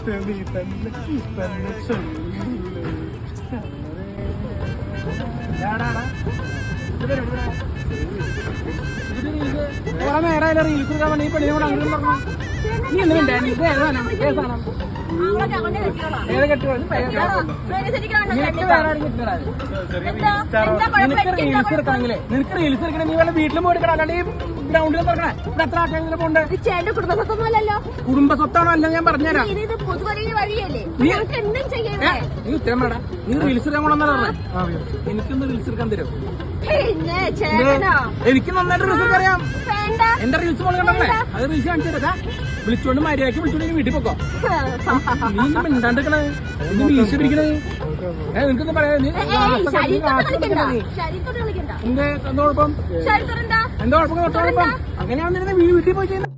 നീ തന്നെ തന്നെ നേരമായാലും റീൽസ് കൊടുക്കാൻ വേണ്ടി? ഈ പെണ്ണിനെ കൂടെ അങ്ങനെ പറഞ്ഞു? നീ വേണ്ട ഇത് ഏത് ശരിക്കാണോ? നിനക്ക് റീൽസ്? എടുക്കണമെങ്കിലേ നിനക്ക് റീൽസ് എടുക്കണേ? നീ വല്ല വീട്ടിലും പോയി എടുക്കണം? അല്ലാണ്ട് ഗ്രൗണ്ടിൽ തുറക്കണേ. ഇവിടെ എത്ര ആൾക്കാരെങ്കിലും പോണ്ട്? ചേട്ടന്റെ കുടുംബ സ്വത്തൊന്നുമല്ലല്ലോ കുടുംബ സ്വത്താണോ അല്ല ഞാൻ പറഞ്ഞുതരാം. ഇത് വഴിയല്ലേ? നീ- എന്തും നീ ഉത്തരം വേണ്ട നീ റീൽസ് എടുക്കാൻ കൊണ്ടെന്നാ പറഞ്ഞേ. എനിക്കൊന്ന് റീൽസ് എടുക്കാൻ തരും? പിന്നെ ചേട്ടനോ? എനിക്ക് നന്നായിട്ട് റീൽസ് അറിയാം. എന്റെ റീൽസ് പോലെ കണ്ടേ അത് റീൽസ് കാണിച്ചു തരാം വിളിച്ചോണ്ട് മര്യാദയ്ക്ക് വിളിച്ചോണ്ട് നീ വീട്ടിൽ പോക്കോ. നീ മിണ്ടാണ്ടിരിക്കണേ? നീ വീശ പിടിക്കണേ? ഏ നിനക്കൊന്നും പറയാ. നീ ഏയ്, ക്ലാസ്സൊക്കെ- നീ കളിക്കണ്ട എടുക്കണേ കളിക്കണ്ട എന്ത്? എന്താ? കുഴപ്പം എന്താ കുഴപ്പം അങ്ങനെയാണെന്നിരുന്ന വീട്ടിൽ പോയി ചെയ്യുന്ന